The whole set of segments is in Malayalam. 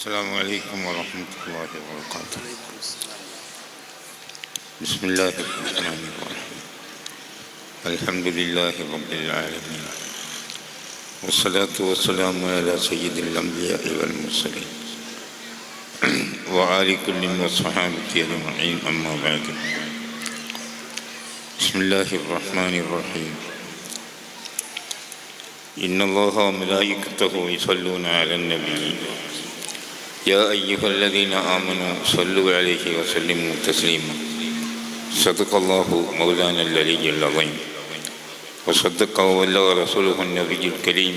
السلام عليكم ورحمة الله وبركاته. بسم الله الرحمن الرحيم. الحمد لله رب العالمين. والصلاة والسلام على سيد الأنبياء والمرسلين. وآل كل وصحابة أجمعين أما بعد. بسم الله الرحمن الرحيم. إن الله وملائكته يصلون على النبي. يا أيها الذين آمنوا صلوا عليه وسلموا تسليما صدق الله مولانا العلي العظيم وصدق وبلغ رسوله النبي الكريم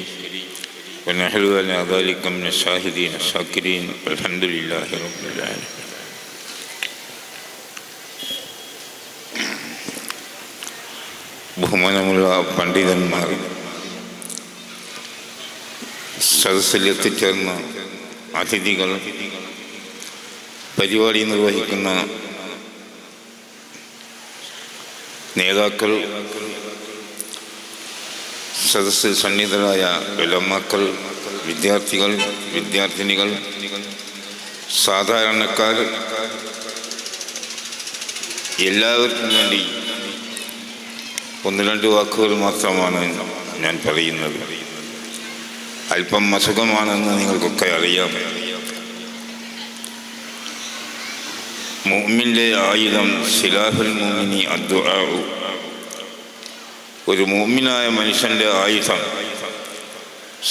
ونحن على ذلك من الشاهدين الشاكرين والحمد لله رب العالمين ബഹുമാനമുള്ള പണ്ഡിതന്മാർ സദസ്സിൽ എത്തിച്ചേർന്ന അതിഥികൾ പരിപാടി നിർവഹിക്കുന്ന നേതാക്കൾ സദസ്സിൽ സന്നിധരായ വിലമാക്കൾ വിദ്യാർത്ഥികൾ വിദ്യാർത്ഥിനികൾ സാധാരണക്കാർ എല്ലാവർക്കും വേണ്ടി ഒന്ന് രണ്ട് വാക്കുകൾ മാത്രമാണ് ഞാൻ പറയുന്നത്. അല്പം അസുഖമാണെന്ന് നിങ്ങൾക്കൊക്കെ അറിയാം. മുഅ്മിന്റെ ആയുധം സിലാഹുൽ മുഅ്മിനി അദ്ദുആഉ. ഒരു മുഅ്മിനായ മനുഷ്യന്റെ ആയുധം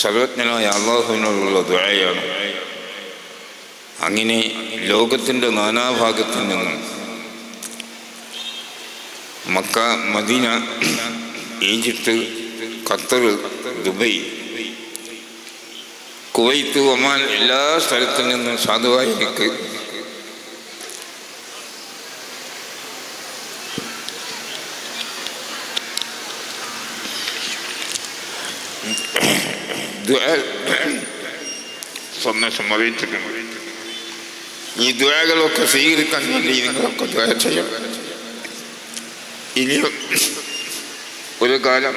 സർവജ്ഞനായ അള്ളാഹുവിനോടുള്ള ദുആയാണ്. അങ്ങനെ ലോകത്തിന്റെ നാനാഭാഗത്തിൽ നിന്നും Mecca Medina Egypt Qatar Dubai Kuwait Oman എല്ലാ സ്ഥലത്തു നിന്നും സാധുവായിക്ക് സന്ദേശം അറിയിച്ചിട്ടുണ്ട് ഈ ദ്വകളൊക്കെ സ്വീകരിക്കാൻ വേണ്ടി നിങ്ങളൊക്കെ ദ്വ ചെയ്യണം. ഇനി ഒരു കാലം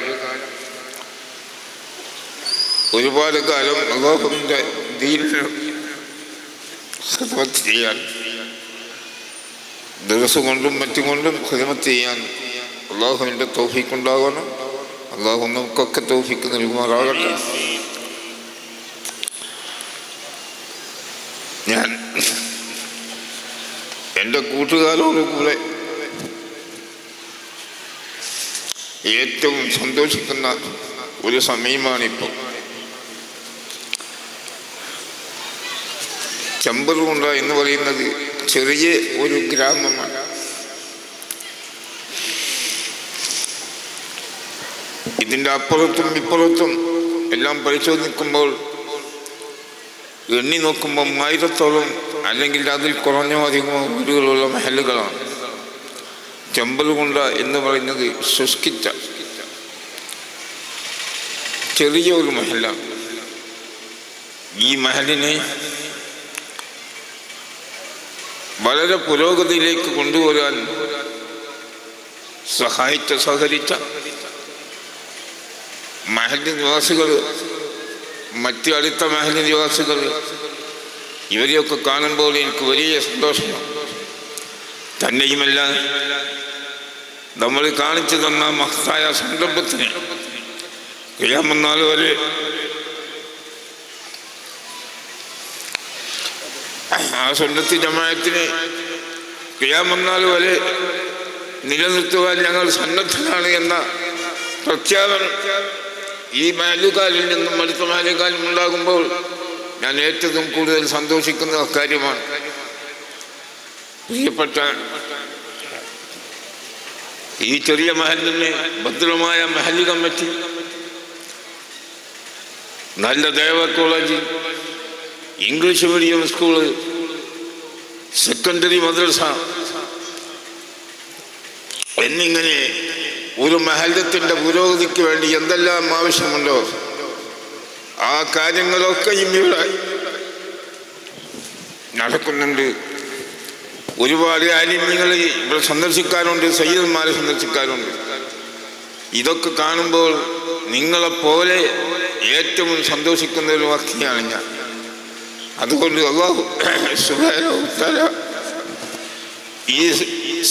ഒരുപാട് കാലം അള്ളാഹുവിന്റെ ദീനിന് ചെയ്യാൻ ദിവസം കൊണ്ടും മറ്റും കൊണ്ടും ഹിദ്മത്ത് ചെയ്യാൻ അള്ളാഹുവിന്റെ തോഫിക്കുണ്ടാകണം അള്ളാഹു നമുക്കൊക്കെ തോഫിക്ക് നൽകുമാറാകട്ടെ. ഞാൻ എന്റെ കൂട്ടുകാരോട് കൂടെ ഏറ്റവും സന്തോഷിക്കുന്ന ഒരു സമയമാണിപ്പോൾ. ചെമ്പറുകുണ്ട എന്ന് പറയുന്നത് ചെറിയ ഒരു ഗ്രാമമാണ്. ഇതിന്റെ അപ്പുറത്തും ഇപ്പുറത്തും എല്ലാം പരിശോധിക്കുമ്പോൾ എണ്ണി നോക്കുമ്പോൾ ആയിരത്തോളം അല്ലെങ്കിൽ അതിൽ കുറഞ്ഞോ അധികമോ വീടുകളുള്ള മഹലുകളാണ്. ചെമ്പലുകൊണ്ട എന്ന് പറയുന്നത് ശുഷ്കിച്ച ചെറിയ ഒരു മഹലാണ്. ഈ മഹലിനെ വളരെ പുരോഗതിയിലേക്ക് കൊണ്ടുവരാൻ സഹായിച്ച സഹകരിച്ച മഹൽ നിവാസികൾ മറ്റ് അടുത്ത മഹൽ നിവാസികൾ ഇവരെയൊക്കെ കാണുമ്പോൾ എനിക്ക് വലിയ സന്തോഷമാണ് തന്നെയുമല്ല നമ്മൾ കാണിച്ചു തന്ന മഹത്തായ സംരംഭത്തിന് കഴിയാമെന്നാൽ വരെ ആ സ്വന്തത്തി ജമായത്തിന് കഴിയാമെന്നാൽ വരെ നിലനിർത്തുവാൻ ഞങ്ങൾ സന്നദ്ധരാണ് എന്ന പ്രഖ്യാപനം ഈ മാലുകാലിൽ നിന്നും അടുത്ത മാലുകാലും ഉണ്ടാകുമ്പോൾ ഞാൻ ഏറ്റവും കൂടുതൽ സന്തോഷിക്കുന്ന കാര്യമാണ്. പ്രിയപ്പെട്ട ഈ ചെറിയ മഹലിനെ ഭദ്രമായ മഹൽ കമ്മിറ്റി നല്ല ദേവ college English medium school secondary മദ്രസ. എന്നിങ്ങനെ ഒരു മഹലത്തിന്റെ പുരോഗതിക്ക് വേണ്ടി എന്തെല്ലാം ആവശ്യമുണ്ടോ ആ കാര്യങ്ങളൊക്കെയും ഇവിടെ നടക്കുന്നുണ്ട്. ഒരുപാട് ആലിമ്യങ്ങൾ ഇവിടെ സന്ദർശിക്കാറുണ്ട് സയ്യിദന്മാരെ സന്ദർശിക്കാറുണ്ട് ഇതൊക്കെ കാണുമ്പോൾ നിങ്ങളെപ്പോലെ ഏറ്റവും സന്തോഷിക്കുന്ന ഒരു വ്യക്തിയാണ് ഞാൻ. അതുകൊണ്ട് അള്ളാഹു തആല ഈ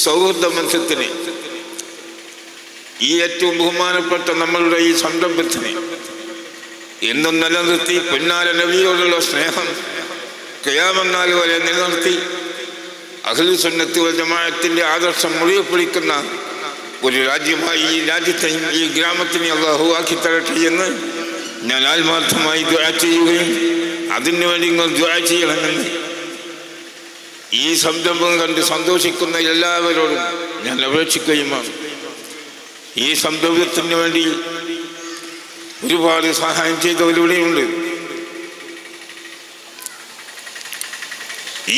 സൗഹൃദ മത്സ്യത്തിന് ഈ ഏറ്റവും ബഹുമാനപ്പെട്ട നമ്മളുടെ ഈ സംരംഭത്തിന് എന്നും നിലനിർത്തി പൊന്നാല നബിയോടുള്ള സ്നേഹം കയാമെന്നാൽ വരെ നിലനിർത്തി അഖിൽ സുന്നത്തി വൽ ജമാഅത്തിന്റെ ആദർശം മുറിയെ പിടിക്കുന്ന ഒരു രാജ്യമായി ഈ രാജ്യത്തെയും ഈ ഗ്രാമത്തിനെ അള്ളാഹു ആക്കി തരട്ടെ എന്ന് ഞാൻ ആത്മാർത്ഥമായി ചെയ്യുകയും അതിനു വേണ്ടി നിങ്ങൾ ദ്വാ ചെയ്യണമെന്ന് ഈ സംരംഭം കണ്ട് സന്തോഷിക്കുന്ന എല്ലാവരോടും ഞാൻ അപേക്ഷിക്കുകയുമാണ് ഈ സംരംഭത്തിന് വേണ്ടി ഒരുപാട് സഹായം ചെയ്തവരിവിടെയുണ്ട്.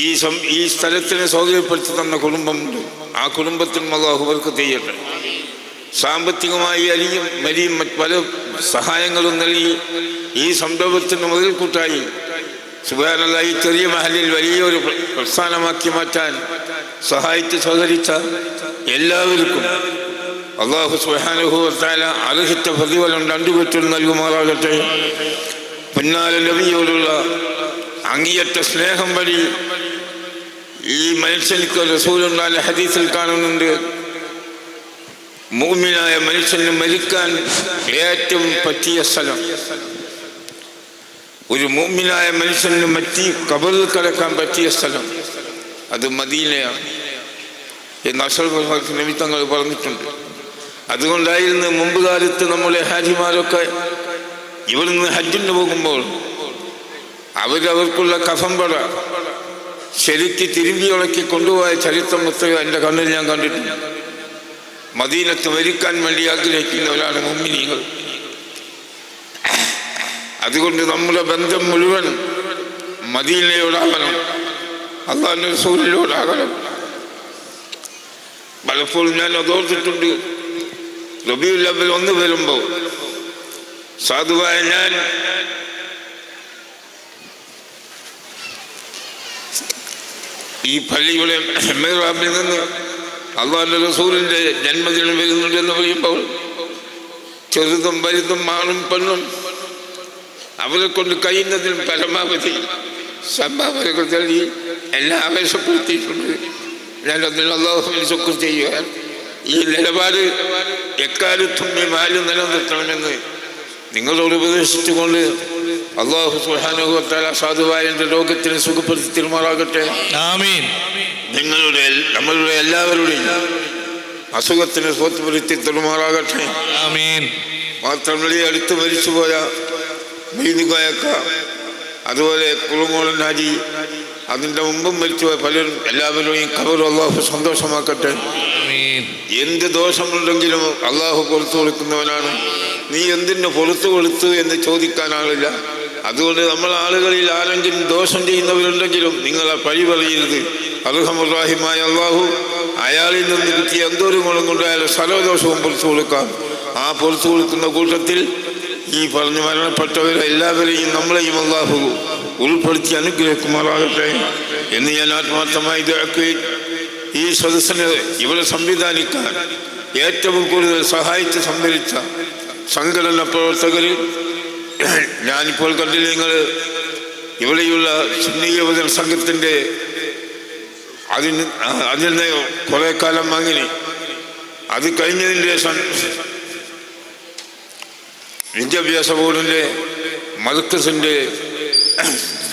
ഈ സം ഈ സ്ഥലത്തിനെ സൗകര്യപ്പെടുത്തി തന്ന കുടുംബമുണ്ട്. ആ കുടുംബത്തിന് മകാഹുവർക്ക് ചെയ്യട്ടെ. സാമ്പത്തികമായി അരിയും മറ്റ് പല സഹായങ്ങളും നൽകി ഈ സംരംഭത്തിന് മുതൽക്കൂട്ടായി സുബാനുള്ള ഈ ചെറിയ മഹലിൽ വലിയൊരു പ്ര- പ്രസ്ഥാനമാക്കി മാറ്റാൻ സഹായിച്ച് സഹകരിച്ച എല്ലാവർക്കും അള്ളാഹു സുബാനുഭവത്താല അർഹിച്ച പ്രതിഫലം രണ്ടുപറ്റും നൽകുമാറാകട്ടെ. പിന്നാല നബിയോടുള്ള അങ്ങേയറ്റ സ്നേഹം വഴി ഈ മനുഷ്യനിക്ക് റസൂലുണ്ടായ ഹദീസിൽ കാണുന്നുണ്ട്. മൂമിനായ മനുഷ്യന് മരിക്കാൻ ഏറ്റവും പറ്റിയ സ്ഥലം ഒരു മൂമിനായ മനുഷ്യന് മറ്റി കബറിൽ കിടക്കാൻ പറ്റിയ സ്ഥലം. അത് മദീനയാണ്. എന്ന് അഷറഫ് നിമിത്തങ്ങൾ പറഞ്ഞിട്ടുണ്ട്. അതുകൊണ്ടായിരുന്നു മുമ്പ് കാലത്ത് നമ്മളെ ഹാജിമാരൊക്കെ ഇവിടുന്ന് ഹജ്ജിന് പോകുമ്പോൾ അവരവർക്കുള്ള കഫംപട ശരിക്ക് തിരുമ്പി ഉണക്കി കൊണ്ടുപോയ ചരിത്രം മുത്തയോ എന്റെ കണ്ണിൽ ഞാൻ കണ്ടിട്ടുണ്ട്. മദീനത്ത് മരിക്കാൻ വേണ്ടി ആഗ്രഹിക്കുന്നവരാണ് മുമ്മിനികൾ അതുകൊണ്ട് നമ്മുടെ ബന്ധം മുഴുവൻ മദീനയോടാകണം അള്ളാഹിന്റെ റസൂലിനോടാകണം പലപ്പോഴും ഞാൻ അതോർത്തിട്ടുണ്ട് റബിയുൽ അവൽ ഒന്ന് വരുമ്പോൾ സാധുവായ ഞാൻ ഈ പള്ളിയുടെ മെഹ്റാബിൽ നിന്ന് അള്ളാഹിന്റെ റസൂലിന്റെ ജന്മദിനം വരുന്നുണ്ടെന്ന് പറയുമ്പോൾ ചെറുതും വലുതും ആണും പെണ്ണും അവരെ കൊണ്ട് കഴിയുന്നതിലും പരമാവധി സംഭാവനകൾ നൽകി. എല്ലാം ആവേശപ്പെടുത്തിയിട്ടുണ്ട്. അതിൽ അള്ളാഹുവിൽ ശുക്ർ ചെയ്യുക ഈ നിലപാട് എക്കാലത്തും വാല്യം നിലനിർത്തണമെന്ന് നിങ്ങളോട് ഉപദേശിച്ചുകൊണ്ട് അള്ളാഹു സുഹാനുഭവത്താൽ സാധുവായ എന്റെ ലോകത്തിന് സുഖപ്പെടുത്തി തിരുമാറാകട്ടെ നിങ്ങളുടെ നമ്മളുടെ എല്ലാവരുടെയും അസുഖത്തിന് സുഖപ്പെടുത്തി തിരുമാറാകട്ടെ മാത്രമല്ല അടുത്ത് മരിച്ചുപോയ മീനുകയക്ക അതുപോലെ കുളുമോളൻ ഹാജി അതിന്റെ മുമ്പും മരിച്ചുപോയ പലരും എല്ലാവരുടെയും കബർ അള്ളാഹു സന്തോഷമാക്കട്ടെ. എന്ത് ദോഷമുണ്ടെങ്കിലും അള്ളാഹു പുറത്തു കൊടുക്കുന്നവനാണ്. നീ എന്തിന് പുറത്തു കൊടുത്തു എന്ന് ചോദിക്കാനാളില്ല അതുകൊണ്ട് നമ്മൾ ആളുകളിൽ ആരെങ്കിലും ദോഷം ചെയ്യുന്നവരുണ്ടെങ്കിലും നിങ്ങൾ ആ പഴി പറയരുത് അർഹമുറാഹിമായ അള്ളാഹു അയാളിൽ നിന്ന് കിട്ടിയ എന്തോരം ഗുണം കൊണ്ടായാലും സർവദോഷവും പുറത്തു കൊടുക്കാം. ആ പുറത്തു കൊടുക്കുന്ന കൂട്ടത്തിൽ ഈ പറഞ്ഞു മരണപ്പെട്ടവരെ എല്ലാവരെയും നമ്മളെയും അള്ളാഹു ഉൾപ്പെടുത്തി അനുഗ്രഹിക്കുമാറാകട്ടെ എന്ന് ഞാൻ ആത്മാർത്ഥമായി ഇതാക്കുകയും ഈ സദസ്സിന് ഇവിടെ സംവിധാനിക്കാൻ ഏറ്റവും കൂടുതൽ സഹായിച്ച് സംഭരിച്ച സംഘടന പ്രവർത്തകരിൽ ഞാനിപ്പോൾ കണ്ടില്ല നിങ്ങൾ ഇവിടെയുള്ള സുന്നി യുവജന സംഘത്തിന്റെ അതിന് അതിൽ നിന്ന് കുറേ കാലം അങ്ങനെ അത് കഴിഞ്ഞതിന് ശേഷം വിദ്യാഭ്യാസ ബോർഡിന്റെ മർക്കസിന്റെ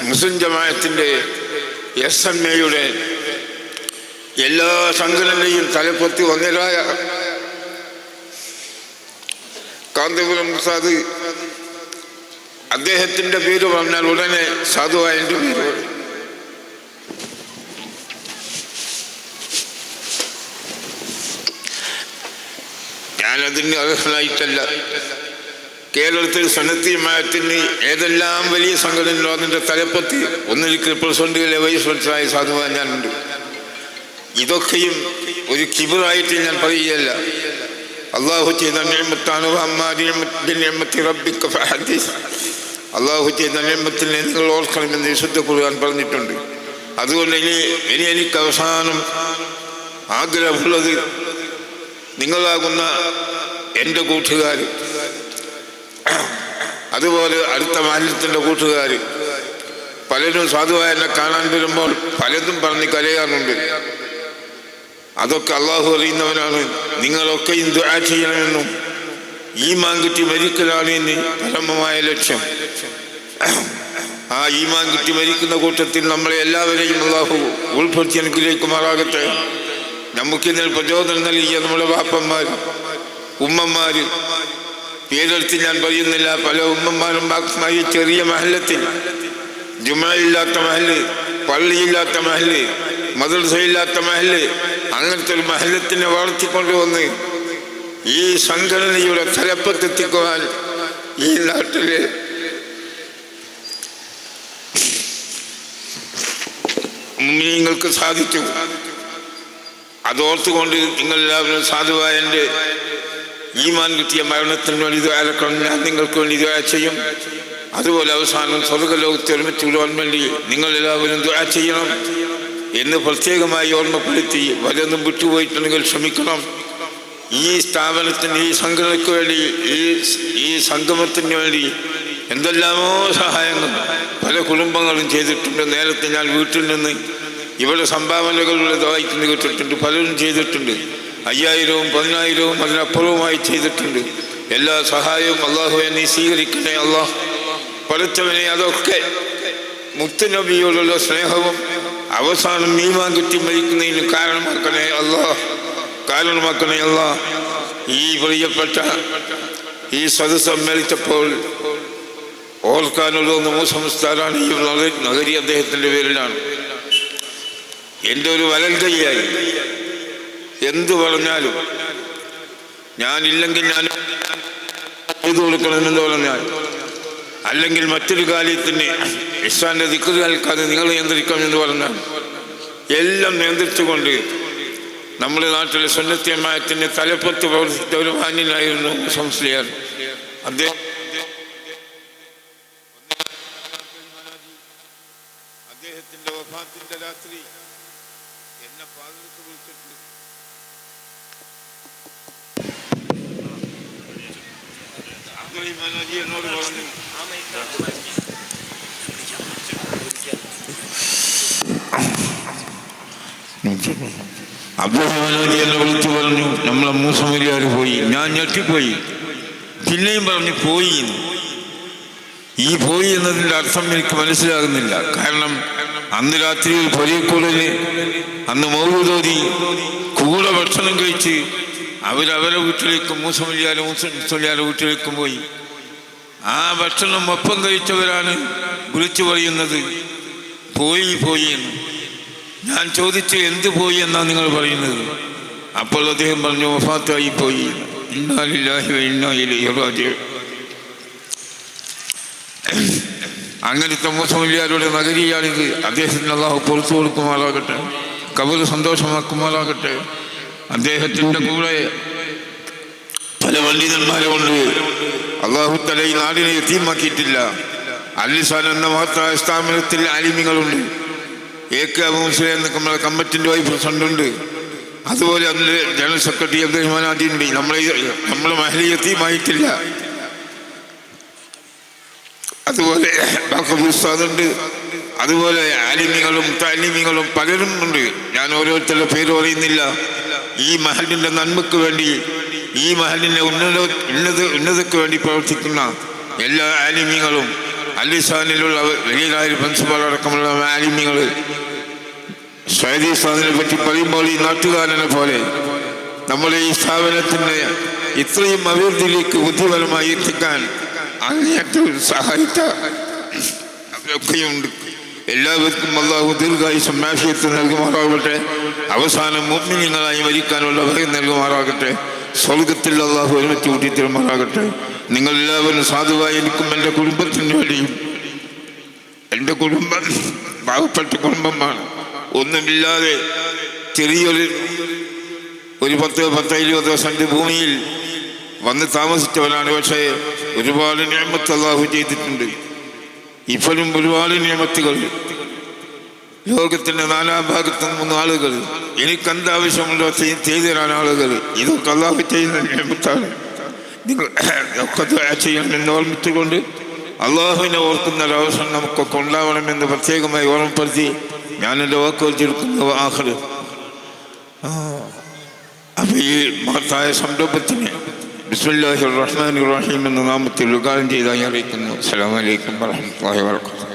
മുസ്ലിം ജമായത്തിന്റെ എസ് എം എയുടെ എല്ലാ സംഘടനയും തലപ്പത്തി വന്നതായ കാന്തപുരം സാദ് അദ്ദേഹത്തിന്റെ പേര് പറഞ്ഞാൽ ഉടനെ സാധുവായ എന്റെ പേര്. ഞാനതിന് അർഹനായിട്ടല്ല കേരളത്തിൽ സന്നദ്ധീയമായത്തിന് ഏതെല്ലാം വലിയ സംഘടനകളോ അതിന്റെ തലപ്പത്തി ഒന്നിരിക്കൽ പ്രസിഡന്റുകളെ വൈസ് പ്രസിഡന്റായ സാധുവാൻ ഞാനുണ്ട്. ഇതൊക്കെയും ഒരു കിബിറായിട്ട് ഞാൻ പറയുകയല്ല. അള്ളാഹു ചെയ്ത നിയമത്താണ് അള്ളാഹു ചെയ്ത നിയമത്തിനെ നിങ്ങൾ ഓർക്കണമെന്ന് വിശുദ്ധ കുറുവാൻ പറഞ്ഞിട്ടുണ്ട്. അതുകൊണ്ട് ഇനി ഇനി എനിക്ക് അവസാനം ആഗ്രഹമുള്ളത് നിങ്ങളാകുന്ന എന്റെ കൂട്ടുകാർ അതുപോലെ അടുത്ത മാലിന്യത്തിന്റെ കൂട്ടുകാർ പലരും സാധുവായ എന്നെ കാണാൻ വരുമ്പോൾ പലതും പറഞ്ഞ് കരയാറുണ്ട്. അതൊക്കെ അള്ളാഹു അറിയുന്നവനാണ്. നിങ്ങളൊക്കെയും ദുആ ചെയ്യണമെന്നും ഈമാൻ കിട്ടി മരിക്കലാണ് ഇനി പരമമായ ലക്ഷ്യം. ആ ഈമാൻ കിട്ടി മരിക്കുന്ന കൂട്ടത്തിൽ നമ്മളെ എല്ലാവരെയും അള്ളാഹു ഉൾപ്പെടുത്തി അനുഗ്രഹിക്കുമാറാകട്ടെ. നമുക്കിതിൽ പ്രചോദനം നൽകിയ നമ്മുടെ വാപ്പന്മാർ ഉമ്മമാർ പേരെടുത്ത് ഞാൻ പറയുന്നില്ല. പല ഉമ്മമാരും ബാക്സുമായി ചെറിയ മഹലത്തിൽ. ജുമയില്ലാത്ത മഹൽ പള്ളിയില്ലാത്ത മഹൽ മദ്രസയില്ലാത്ത മഹൽ അങ്ങനത്തെ ഒരു മഹല്ലത്തിനെ വളർത്തിക്കൊണ്ടുവന്ന് ഈ സംഘടനയുടെ തലപ്പത്തെത്തിക്കുവാൻ ഈ നാട്ടിലെ നിങ്ങൾക്ക് സാധിച്ചു. അതോർത്തുകൊണ്ട് നിങ്ങളെല്ലാവരും സാധുവായ എന്റെ ഈമാൻ കിട്ടിയ മരണത്തിന് വേണ്ടി ദ്വാരക്കണം ഞാൻ നിങ്ങൾക്ക് വേണ്ടി ദ്വാര ചെയ്യും. അതുപോലെ അവസാനം സ്വർഗലോകത്തെ ഒരുമിച്ച് വിടുവാൻ വേണ്ടി നിങ്ങൾ എല്ലാവരും ദ്വാര ചെയ്യണം എന്ന് പ്രത്യേകമായി ഓർമ്മപ്പെടുത്തി വലതും വിട്ടുപോയിട്ടുണ്ടെങ്കിൽ ക്ഷമിക്കണം. ഈ സ്ഥാപനത്തിന് ഈ സംഘടനയ്ക്ക് വേണ്ടി ഈ ഈ സംഗമത്തിന് വേണ്ടി എന്തെല്ലാമോ സഹായങ്ങൾ പല കുടുംബങ്ങളും ചെയ്തിട്ടുണ്ട്. നേരത്തെ ഞാൻ വീട്ടിൽ നിന്ന് ഇവിടെ സംഭാവനകളുടെ വായിക്കുന്നു കേട്ടിട്ടുണ്ട്. പലരും ചെയ്തിട്ടുണ്ട്. അയ്യായിരവും പതിനായിരവും അതിനപ്പുറവുമായി ചെയ്തിട്ടുണ്ട്. എല്ലാ സഹായവും അള്ളാഹുവെ നീ സ്വീകരിക്കണേ അള്ളാഹ് പഠിച്ചവനെ അതൊക്കെ മുത്തുനബിയോടുള്ള സ്നേഹവും അവസാനം മീമാൻ കിട്ടി മരിക്കുന്നതിന് കാരണമാക്കണേ അള്ളാഹ് കാരണമാക്കണേ അള്ളാഹ് ഈ പ്രിയപ്പെട്ട ഈ സദസ് സമ്മേളിച്ചപ്പോൾ ഓർക്കാനുള്ള ഒന്ന് മൂസംസ്ഥാനാണ് ഈ നഗ- നഗരി അദ്ദേഹത്തിന്റെ പേരിലാണ്. എന്റെ ഒരു വലൻ കൈയായി എന്തു പറഞ്ഞാലും ഞാനില്ലെങ്കിൽ ഞാൻ ചെയ്തു കൊടുക്കണമെന്ന് പറഞ്ഞാൽ. അല്ലെങ്കിൽ മറ്റൊരു കാര്യത്തിന് ഇസ്ലാന്റെ ദിക്കു കേൾക്കാതെ നിങ്ങൾ നിയന്ത്രിക്കണമെന്ന് പറഞ്ഞാൽ എല്ലാം നിയന്ത്രിച്ചുകൊണ്ട് നമ്മുടെ നാട്ടിലെ സുന്നത്യമായത്തിന്റെ തലപ്പത്ത് പ്രവർത്തിച്ച ഒരു മാന്യനായിരുന്നു സംസ്ലിയാർ. അദ്ദേഹം മാനാജി വിളിച്ചു പറഞ്ഞു നമ്മളെ മൂസമരിയാർ പോയി. ഞാൻ ഞെട്ടിപ്പോയി. പിന്നെയും പറഞ്ഞു പോയി. ഈ പോയി എന്നതിന്റെ അർത്ഥം എനിക്ക് മനസ്സിലാകുന്നില്ല. കാരണം അന്ന് രാത്രി പൊരിയക്കൂടൽ അന്ന് മൗലൂതോതി കൂടെ ഭക്ഷണം കഴിച്ച് അവരവരെ വീട്ടിലേക്കും മൂസമലിയാരെ മൂസലിയാരെ വീട്ടിലേക്കും പോയി. ആ ഭക്ഷണം ഒപ്പം കഴിച്ചവരാണ് വിളിച്ചു പറയുന്നത്. പോയി പോയി എന്ന്. ഞാൻ ചോദിച്ചു എന്ത് പോയി എന്നാണ് നിങ്ങൾ പറയുന്നത്? അപ്പോൾ അദ്ദേഹം പറഞ്ഞു വഫാത്തായി പോയി. അങ്ങനത്തെ മോശമില്ലാരുടെ നഗരിയാണിത്. അദ്ദേഹത്തിന് അള്ളാഹു പുറത്തു കൊടുക്കുമാറാകട്ടെ കബർ സന്തോഷമാക്കുമാറാകട്ടെ. അദ്ദേഹത്തിന്റെ കൂടെ പല പണ്ഡിതന്മാരുമുണ്ട് അള്ളാഹു തല ഈ നാടിനെ എത്തിയമാക്കിയിട്ടില്ല. അലിസാൻ എന്ന മഹത്തായ സ്ഥാപനത്തിൽ അലിമികളുണ്ട്. എ കെ അബു മുസ്ലിം എന്ന നമ്മളെ കമ്മിറ്റിന്റെ വൈസ് പ്രസിഡന്റ് ഉണ്ട്. അതുപോലെ അതിന്റെ ജനറൽ സെക്രട്ടറി അബ്ദുറഹ്മാൻ ഉണ്ട്. നമ്മളെ നമ്മളെ മഹലി എത്തിയുമായിട്ടില്ല. അതുപോലെ ഉസ്താദുണ്ട് അതുപോലെ അലിമികളും താലിമികളും പലരും ഉണ്ട്. ഞാൻ ഓരോരുത്തരുടെ പേര് പറയുന്നില്ല. ഈ മഹലിന്റെ നന്മയ്ക്ക് വേണ്ടി ഈ മഹലിന്റെ ഉന്നത ഉന്നത ഉന്നതയ്ക്ക് വേണ്ടി പ്രവർത്തിക്കുന്ന എല്ലാ ആലിമ്യങ്ങളും അല്ലിസാനിലുള്ള വലിയ പ്രിൻസിപ്പൽ അടക്കമുള്ള ആലിമ്യങ്ങൾ സ്വൈദി ഉസ്താദിനെ പറ്റി പറയുമ്പോൾ ഈ നാട്ടുകാരനെ പോലെ നമ്മുടെ ഈ സ്ഥാപനത്തിന്റെ ഇത്രയും അഭിവൃദ്ധിയിലേക്ക് ബുദ്ധിപരമായി എത്തിക്കാൻ അങ്ങേയറ്റം സഹായിച്ച അവരൊക്കെയുണ്ട്. എല്ലാവർക്കും അള്ളാഹു ദീർഘായുസം മാഫിയത്ത് നൽകുമാറാകട്ടെ. അവസാനം മുമ്മിനിങ്ങളായി മരിക്കാനുള്ള ഭയം നൽകുമാറാകട്ടെ. സ്വർഗത്തിൽ അള്ളാഹു ഒരുമിച്ച് കൂട്ടി തരുമാറാകട്ടെ നിങ്ങൾ എല്ലാവരും സാധുവായിരിക്കും എന്റെ കുടുംബത്തിന് വേണ്ടിയും. എന്റെ കുടുംബം പാവപ്പെട്ട കുടുംബമാണ്. ഒന്നുമില്ലാതെ ചെറിയൊരു ഒരു പത്ത് പത്ത് ഇരുപത് സെന്റ് ഭൂമിയിൽ വന്ന് താമസിച്ചവനാണ്. പക്ഷേ ഒരുപാട് നിയമത്ത് അള്ളാഹു ചെയ്തിട്ടുണ്ട്. ഇപ്പോഴും ഒരുപാട് നിയമത്തുകൾ ലോകത്തിന്റെ നാലാം ഭാഗത്ത് മൂന്ന് ആളുകൾ. എനിക്ക് എന്താവശ്യമുണ്ടോ ചെയ്- ചെയ്തു തരാൻ ആളുകൾ. ഇതൊക്കെ അള്ളാഹു ചെയ്യുന്ന നിങ്ങൾ ഒക്കെ ചെയ്യണമെന്ന് ഓർമ്മിച്ചുകൊണ്ട് അള്ളാഹുവിനെ ഓർക്കുന്ന അവസരം നമുക്കൊക്കെ ഉണ്ടാവണമെന്ന് പ്രത്യേകമായി ഓർമ്മപ്പെടുത്തി ഞാൻ എന്റെ വാക്ക് വെച്ചെടുക്കുന്ന ആഹ് അപ്പൊ ഈ മഹത്തായ സംരംഭത്തിന് ബിസ്മില്ലാഹി റഹ്മാൻ റഹീം എന്ന നാമത്തിൽ ഉദ്ഘാടനം ചെയ്തായി അറിയിക്കുന്നു. അസ്സാം അലൈക്കും വറഹ്മത്തുള്ളാഹി വബറകാതുഹു.